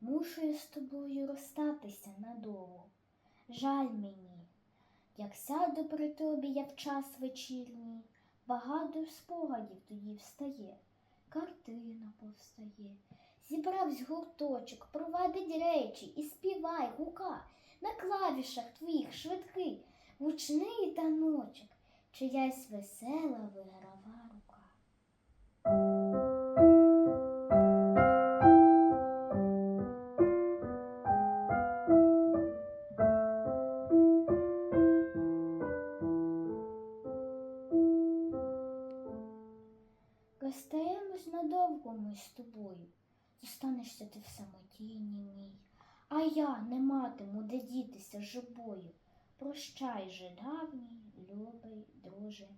Мушу я з тобою розстатися надовго. Жаль мені, як сяду при тобі я в час вечірній, багато спогадів тоді встає, картина повстає. Зібравсь гурточок, провадить речі і співай гука на клавішах твоїх швидкий, гучний таночок, чиясь весела виграва рука. Розстаємось надовго ми з тобою, зостанешся ти в самотіні мій, а я не матиму де дітися жобою. Прощай же, давній, любий, друже.